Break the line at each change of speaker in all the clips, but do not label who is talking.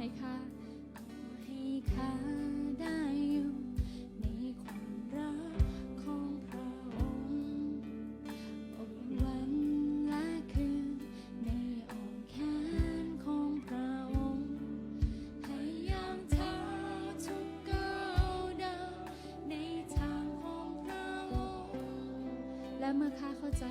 ให้ข้าขอให้ข้าได้อยู่ในความรักของพระองค์อบวันและคืนในอ้อมแขนของพระองค์ให้ยางเท้าทุกก้าวเดินในทางของพระองค์และเมื่อข้าเข้าใจ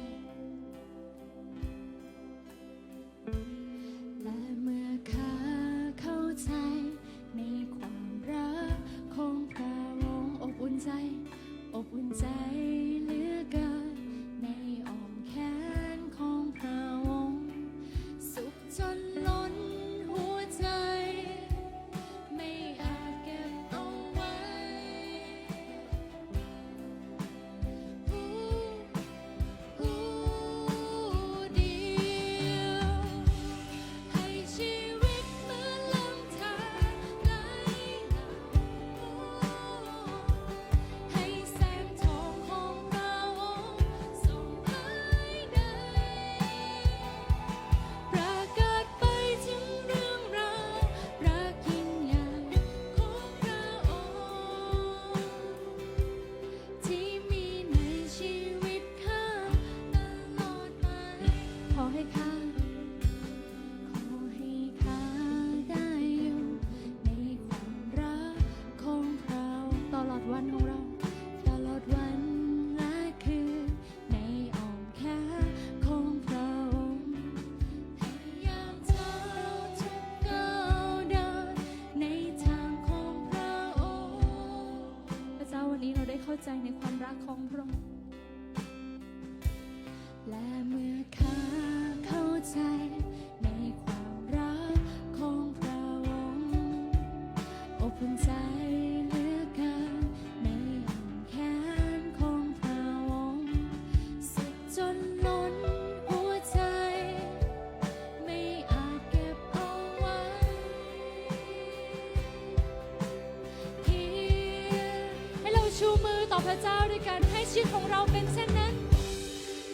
อต่อพระเจ้าด้วยการให้ชีวิตของเราเป็นเช่นนั้น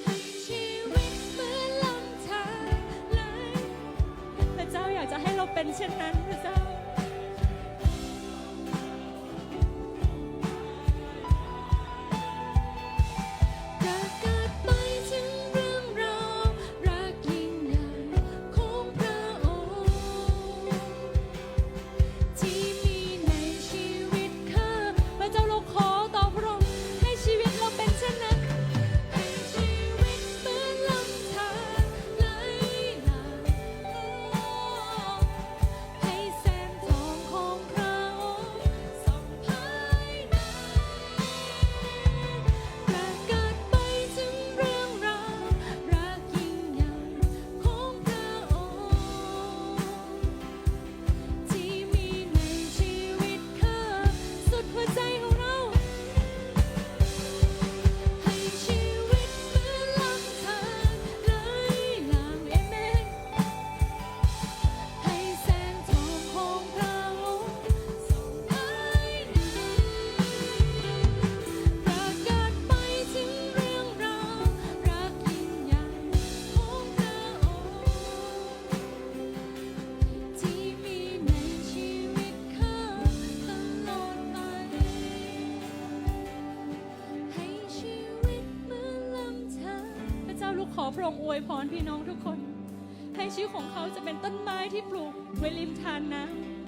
ให้ชีวิตเหมือนลำธารไหลพระเจ้าอยากจะให้เราเป็นเช่นนั้นพระเจ้า อวยพรพี่น้องทุกคน ให้ชีวิตของเขาจะเป็นต้นไม้ที่ปลูกไว้ริมทานน้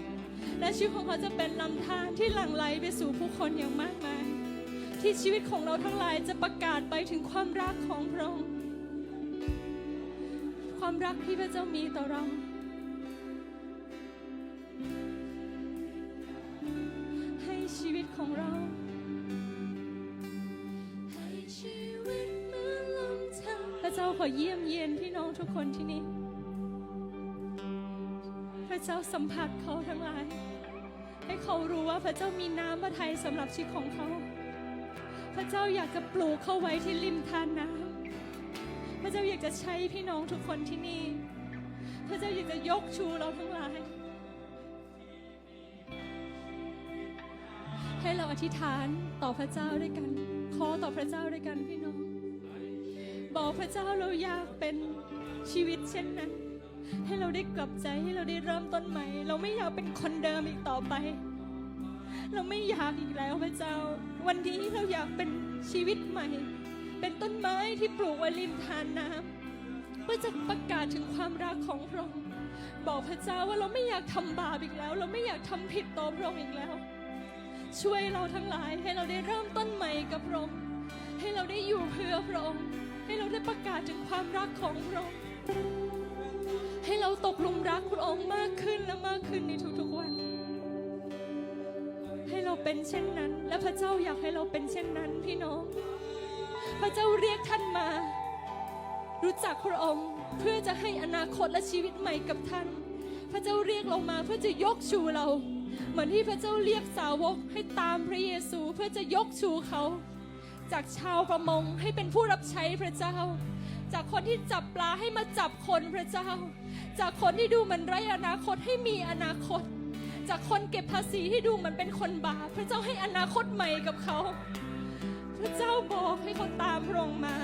ำและชีวิตของเขาจะเป็นลำธารที่หลั่งไหลไปสู่ผู้คนอย่างมากมาย ที่ชีวิตของเราทั้งหลายจะประกาศไปถึงความรักของพระองค์ความรักที่พระเจ้ามีต่อเราให้ชีวิตของเรา อเยี่ยมเยียนพี่น้องทุกคนที่นี่ พระเจ้าสัมผัสเขาทั้งหลาย ให้เขารู้ว่าพระเจ้ามีน้ำพระทัยสำหรับชีวิตของเขา พระเจ้าอยากจะปลูกเขาไว้ที่ริมทานน้ำพระเจ้าอยากจะใช้พี่น้องทุกคนที่นี่ พระเจ้าอยากจะยกชูเราทั้งหลาย ให้เราอธิษฐานต่อพระเจ้าด้วยกัน ขอต่อพระเจ้าด้วยกันพี่น้อง บอกพระเจ้าเราอยากเป็นชีวิตเช่นนั้น
ให้เราได้กลับใจให้เราได้เริ่มต้นใหม่ เราไม่อยากเป็นคนเดิมอีกต่อไป เราไม่อยากอีกแล้วพระเจ้า วันนี้เราอยากเป็นชีวิตใหม่ เป็นต้นไม้ที่ปลูกไว้ริมทานน้ำเพื่อจะประกาศถึงความรักของพระองค์บอกพระเจ้าว่าเราไม่อยากทำบาปอีกแล้ว เราไม่อยากทำผิดต่อพระองค์อีกแล้ว ช่วยเราทั้งหลายให้เราได้เริ่มต้นใหม่กับพระองค์ให้เราได้อยู่เพื่อพระองค์ ให้เราได้ประกาศถึงความรักของพระองค์ให้เราตกหลุมรักพระองค์มากขึ้นและมากขึ้นในทุกๆวัน ให้เราเป็นเช่นนั้น และพระเจ้าอยากให้เราเป็นเช่นนั้นพี่น้อง พระเจ้าเรียกท่านมา รู้จักพระองค์เพื่อจะให้อนาคตและชีวิตใหม่กับท่าน พระเจ้าเรียกเรามาเพื่อจะยกชูเรา เหมือนที่พระเจ้าเรียกสาวกให้ตามพระเยซูเพื่อจะยกชูเขา จากชาวประมงให้เป็นผู้รับใช้พระเจ้า จากคนที่จับปลาให้มาจับคนพระเจ้า จากคนที่ดูเหมือนไร้อนาคตให้มีอนาคต จากคนเก็บภาษีที่ดูเหมือนเป็นคนบาปพระเจ้าให้อนาคตใหม่กับเขา พระเจ้าบอกให้เขาตามพระองค์มา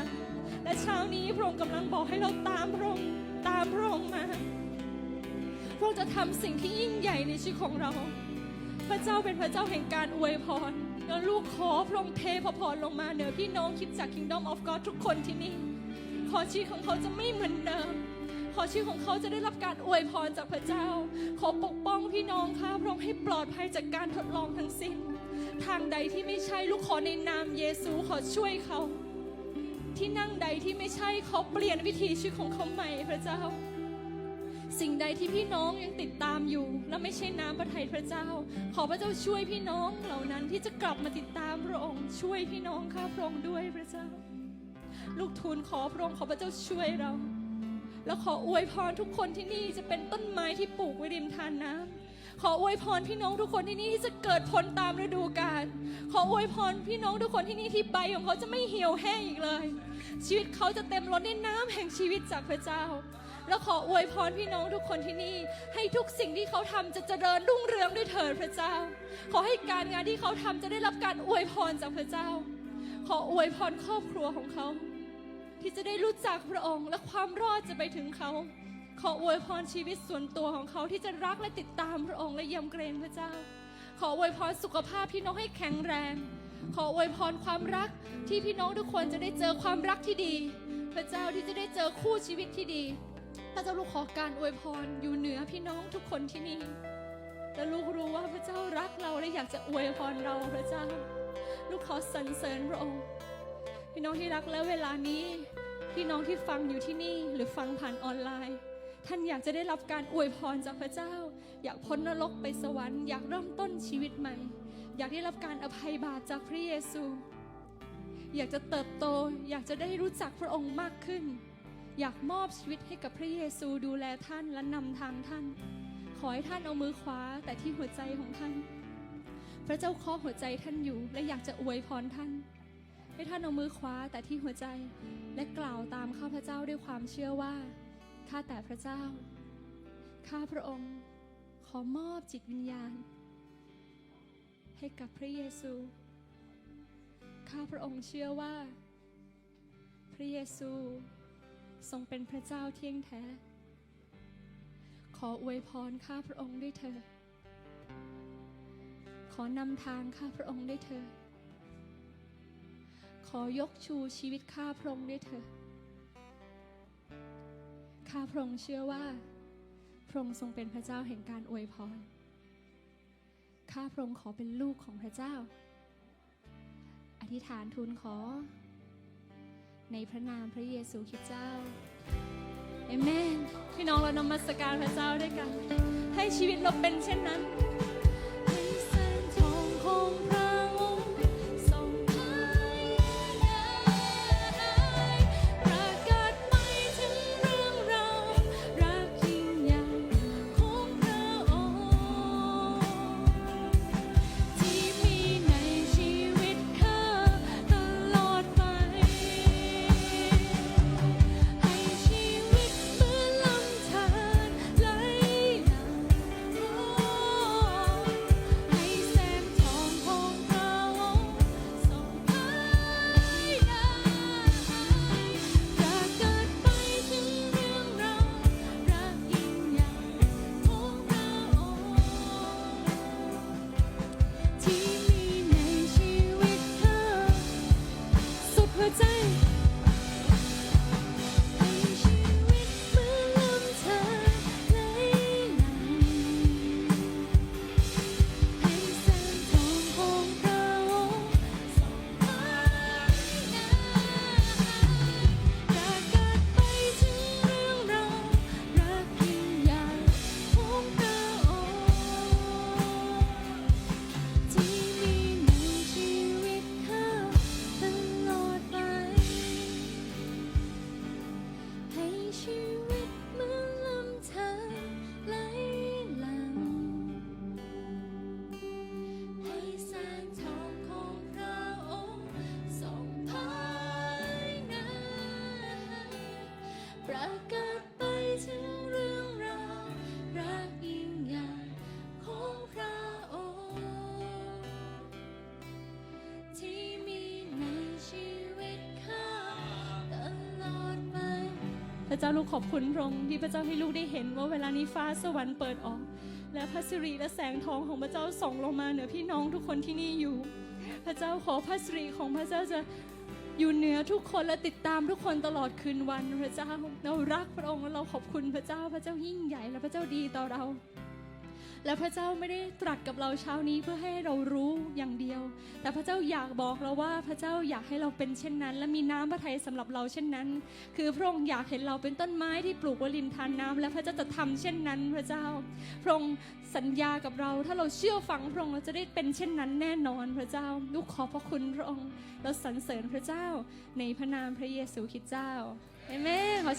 และเช้านี้พระองค์กำลังบอกให้เราตามพระองค์ตามพระองค์มาพระองค์จะทำสิ่งที่ยิ่งใหญ่ในชีวิตของเรา พระเจ้าเป็นพระเจ้าแห่งการอวยพร แล้วลูกขอพระองค์เทพระพรลงมาเหนือพี่น้องคิดจาก Kingdom of God ทุกคนที่นี่ ขอชีวิตของเขาจะไม่เหมือนเดิม ขอชีวิตของเขาจะได้รับการอวยพรจากพระเจ้า ขอปกป้องพี่น้องค่ะพระองค์ให้ปลอดภัยจากการทดลองทั้งสิ้น ทางใดที่ไม่ใช่ลูกขอในนามเยซูขอช่วยเขา ที่นั่งใดที่ไม่ใช่เขาเปลี่ยนวิถีชีวิตของเขาใหม่พระเจ้า สิ่งใดที่พี่น้องยังติดตามอยู่ และไม่ใช่น้ำพระทัยพระเจ้า ขอพระเจ้าช่วยพี่น้องเหล่านั้นที่จะกลับมาติดตามพระองค์ ช่วยพี่น้องข้าพระองค์ด้วยพระเจ้า ลูกทูลขอพระองค์ขอพระเจ้าช่วยเรา แล้วขออวยพรทุกคนที่นี่จะเป็นต้นไม้ที่ปลูกไว้ริมทานน้ำขออวยพรพี่น้องทุกคนที่นี่ที่จะเกิดผลตามฤดูกาล ขออวยพรพี่น้องทุกคนที่นี่ที่ใบของเขาจะไม่เหี่ยวแห้งอีกเลย ชีวิตเขาจะเต็มล้นด้วยน้ำแห่งชีวิตจากพระเจ้า แล้วขออวยพรพี่น้องทุกคนที่นี่ ให้ทุกสิ่งที่เขาทำจะเจริญรุ่งเรืองด้วยเถิดพระเจ้า ขอให้การงานที่เขาทำจะได้รับการอวยพรจากพระเจ้า ขออวยพรครอบครัวของเขา ที่จะได้รู้จักพระองค์และความรอดจะไปถึงเขา ขออวยพรชีวิตส่วนตัวของเขาที่จะรักและติดตามพระองค์และยำเกรงพระเจ้า ขออวยพรสุขภาพพี่น้องให้แข็งแรง ขออวยพรความรักที่พี่น้องทุกคนจะได้เจอความรักที่ดี พระเจ้าที่จะได้เจอคู่ชีวิตที่ดี พระเจ้าลูกขอการอวยพรอยู่เหนือพี่น้องทุกคนที่นี่และลูกรู้ว่าพระเจ้ารักเราและอยากจะอวยพรเราพระเจ้า ลูกขอสรรเสริญพระองค์พี่น้องที่รักและเวลานี้ พี่น้องที่ฟังอยู่ที่นี่หรือฟังผ่านออนไลน์ ท่านอยากจะได้รับการอวยพรจากพระเจ้า อยากพ้นนรกไปสวรรค์อยากเริ่มต้นชีวิตใหม่ อยากได้รับการอภัยบาปจากพระเยซู อยากจะเติบโตอยากจะได้รู้จักพระองค์มากขึ้น อยากมอบชีวิตให้กับพระเยซูดูแลท่านและนำทางท่าน ขอให้ท่านเอามือขวาแต่ที่หัวใจของท่าน พระเจ้าเคาะหัวใจท่านอยู่ และอยากจะอวยพรท่าน ให้ท่านเอามือขวาแต่ที่หัวใจ และกล่าวตามข้าพเจ้าด้วยความเชื่อว่าข้าแต่พระเจ้าข้าพระองค์ ขอมอบจิตวิญญาณ ให้กับพระเยซูข้าพระองค์เชื่อว่า พระเยซู ทรงเป็นพระเจ้าเที่ยงแท้ ขออวยพรข้าพระองค์ด้วยเถิดขอนำทางข้าพระองค์ด้วยเถิดขอยกชูชีวิตข้าพระองค์ด้วยเถิดข้าพระองค์เชื่อว่าพระองค์ทรงเป็นพระเจ้าแห่งการอวยพร ข้าพระองค์ขอเป็นลูกของพระเจ้า อธิษฐานทูลขอ ในพระนามพระเยซูคริสต์เจ้าเอเมน พี่น้องเรานมัสการพระเจ้าด้วยกัน ให้ชีวิตเราเป็นเช่นนั้น เจ้าลูกขอบคุณพระองค์ที่พระเจ้าให้ลูกได้เห็นว่าเวลานี้ฟ้าสวรรค์เปิดออก และพระสิริและแสงทองของพระเจ้าส่องลงมาเหนือพี่น้องทุกคนที่นี่อยู่ พระเจ้าขอพระสิริของพระเจ้าจะอยู่เหนือทุกคนและติดตามทุกคนตลอดคืนวันพระเจ้าเรารักพระองค์และเราขอบคุณพระเจ้าพระเจ้ายิ่งใหญ่และพระเจ้าดีต่อเรา และพระเจ้าไม่ได้ตรัสกับเราเช้านี้เพื่อให้เรารู้อย่างเดียว แต่พระเจ้าอยากบอกเราว่าพระเจ้าอยากให้เราเป็นเช่นนั้น และมีน้ำพระทัยสำหรับเราเช่นนั้น คือพระองค์อยากเห็นเราเป็นต้นไม้ที่ปลูกไว้ริมทานน้ำและพระเจ้าจะทำเช่นนั้น พระเจ้า พระองค์สัญญากับเรา ถ้าเราเชื่อฟังพระองค์เราจะได้เป็นเช่นนั้นแน่นอนพระเจ้าลูกขอบพระคุณพระองค์ เราสรรเสริญพระเจ้าในพระนามพระเยซูคริสต์เจ้าเอเมนขอ